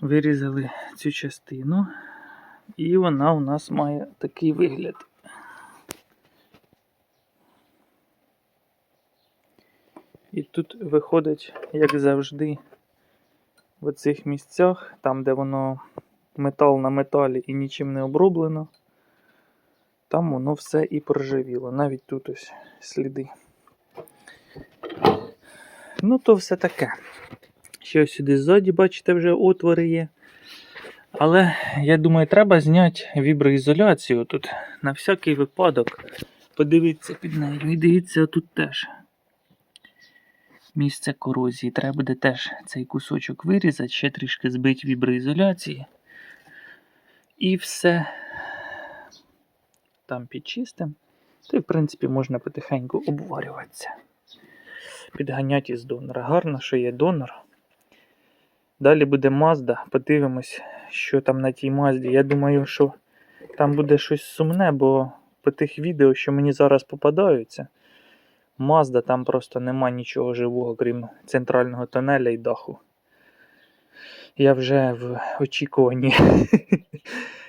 Вирізали цю частину, і вона у нас має такий вигляд. І тут виходить, як завжди, в цих місцях, там, де воно метал на металі і нічим не оброблено, там воно все і проржавіло. Навіть тут ось сліди. Ну, то все таке. Ще сюди ззаді, бачите, вже отвори є. Але я думаю, треба зняти віброізоляцію тут на всякий випадок. Подивіться під нею. І дивіться тут теж. Місце корозії. Треба буде теж цей кусочок вирізати, ще трішки збити віброізоляції. І все там підчистим. Та й, в принципі, можна потихеньку обварюватися. Підганяти із донора. Гарно, що є донор. Далі буде Мазда, Подивимось, що там на тій Мазді. Я думаю, що там буде щось сумне, бо по тих відео, що мені зараз попадаються, Мазда там просто нема нічого живого, крім центрального тонеля і даху. Я вже в очікуванні